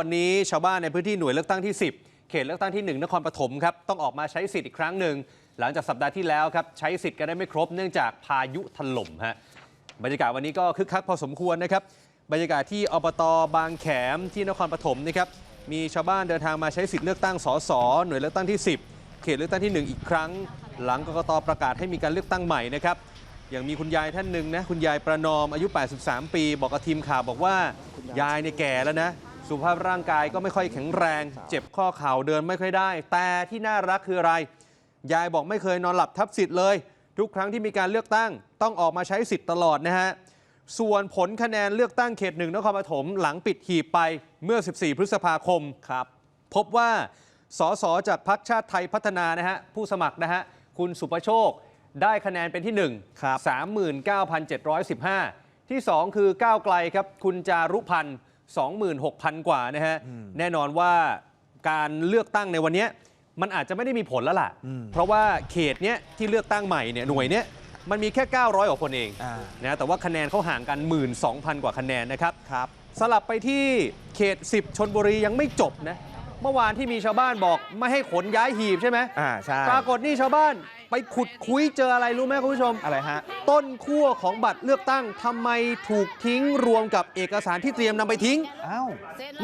วันนี้ชาวบ้านในพื้นที่หน่วยเลือกตั้งที่ 10 เขตเลือกตั้งที่ 1 นครปฐมครับต้องออกมาใช้สิทธิ์อีกครั้งหนึ่ง หลังจากสัปดาห์ที่แล้วครับใช้สิทธิ์กันได้ไม่ครบเนื่องจากพายุถล่มฮะบรรยากาศวันนี้ก็คึกคักพอสมควรนะครับบรรยากาศที่อบตบางแขมที่นครปฐมนะครับมีชาวบ้านเดินทางมาใช้สิทธิ์เลือกตั้งสสหน่วยเลือกตั้งที่ 10 เขตเลือกตั้งที่ 1 อีกครั้ง หลังกกตประกาศให้มีการเลือกตั้งใหม่นะครับอย่างมีคุณยายท่านหนึ่งนะคุณยายประนอมอายุ 83 ปี บอกกับทีมข่าวบอกว่ายายเนี่ยแก่แล้วนะ สุขภาพร่างกายก็ไม่ค่อยแข็งแรง เจ็บข้อเข่าเดินไม่ค่อยได้ แต่ที่น่ารักคืออะไร ยายบอกไม่เคยนอนหลับทับสิทธิ์เลย ทุกครั้งที่มีการเลือกตั้งต้องออกมาใช้สิทธิ์ตลอดนะฮะส่วนผลคะแนนเลือกตั้งเขตหนึ่งนครปฐมหลังปิดหีบไปเมื่อ 14 พฤษภาคมครับ พบว่าสสจากพรรคชาติไทยพัฒนานะฮะผู้สมัครนะฮะคุณสุประโชคได้คะแนนเป็นที่1ครับ39,715 ที่ 2 คือก้าวไกลครับคุณจารุพันธ์ 26,000 กว่านะฮะ แน่นอนว่าการเลือกตั้งในวันเนี้ยมันอาจจะไม่ได้มีผลแล้วล่ะ เพราะว่าเขตเนี้ยที่เลือกตั้งใหม่เนี่ยหน่วยเนี้ยมันมีแค่ 900กว่าคนเองอ่านะแต่ว่าคะแนนเขาห่างกัน 12,000 กว่าคะแนนนะครับครับ สลับไปที่เขต 10 ชนบุรียังไม่จบนะ เมื่อวานที่มีชาวบ้านบอกไม่ให้ขนย้ายหีบใช่ไหมอ่าใช่ปรากฏนี่ชาวบ้านไปขุดคุยเจออะไรรู้ไหมคุณผู้ชม อะไรฮะ ต้นขั้วของบัตรเลือกตั้งทำไมถูกทิ้งรวมกับเอกสารที่เตรียมนำไปทิ้ง อ้าว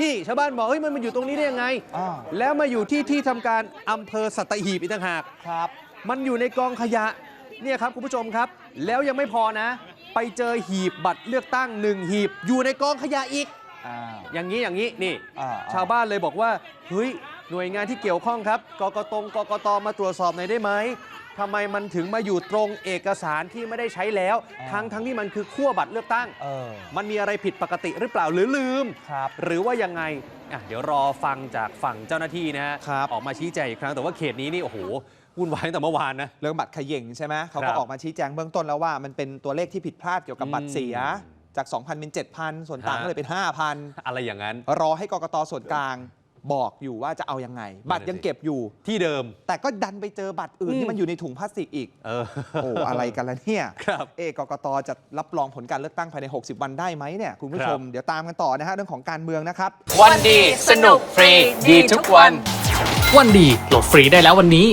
นี่ชาวบ้านบอกเฮ้ยมันมาอยู่ตรงนี้ได้ยังไง อ้าวแล้วมาอยู่ที่ที่ทำการอำเภอสัตหีบอีกต่างหาก ครับ มันอยู่ในกองขยะเนี่ยครับคุณผู้ชมครับ แล้วยังไม่พอนะ ไปเจอหีบบัตรเลือกตั้งหนึ่งหีบอยู่ในกองขยะอีก อ้าว อย่างนี้อย่างนี้นี่ อ่าชาวบ้านเลยบอกว่าเฮ้ยหน่วยงานที่เกี่ยวข้องครับกกตงกกตมาตรวจสอบหน่อยได้ไหมทำไมมันถึงมาอยู่ตรงเอกสารที่ไม่ได้ใช้แล้วทั้งทั้งที่มันคือขั้วบัตรเลือกตั้ง เออ มันมีอะไรผิดปกติหรือเปล่าหรือลืม ครับ หรือว่ายังไงอะเดี๋ยวรอฟังจากฝั่งเจ้าหน้าที่นะฮะครับ ออกมาชี้แจงอีกครั้งแต่ว่าเขตนี้นี่โอ้โหวุ่นวายตั้งแต่เมื่อวานนะ เรื่องบัตรเขย่งใช่ไหมเขาครัก็บออกมาชี้แจงเบื้องต้นแล้วว่ามันเป็นตัวเลขที่ผิดพลาดเกี่ยวกับบัตรเสีย อืม จาก 2,000 เป็น 7,000 ส่วนต่างฮะก็เลยเป็นอะไรอย่างนั้น5,000รอให้กกตส่วนกลางบอกอยู่ว่าจะเอายังไง บัตรยังเก็บอยู่ที่เดิม แต่ก็ดันไปเจอบัตรอื่นอืมที่มันอยู่ในถุงพลาสติกอีกเออโอ้อะไรกันล่ะเนี่ยครับเอะกกตจะรับรองผลการเลือกตั้งภายใน 60 วันได้ไหมเนี่ยคุณผู้ชมครับเดี๋ยวตามกันต่อนะฮะเรื่องของการเมืองนะครับ วันดีสนุกฟรีดีทุกวัน วันดีโหลดฟรีได้แล้ววันนี้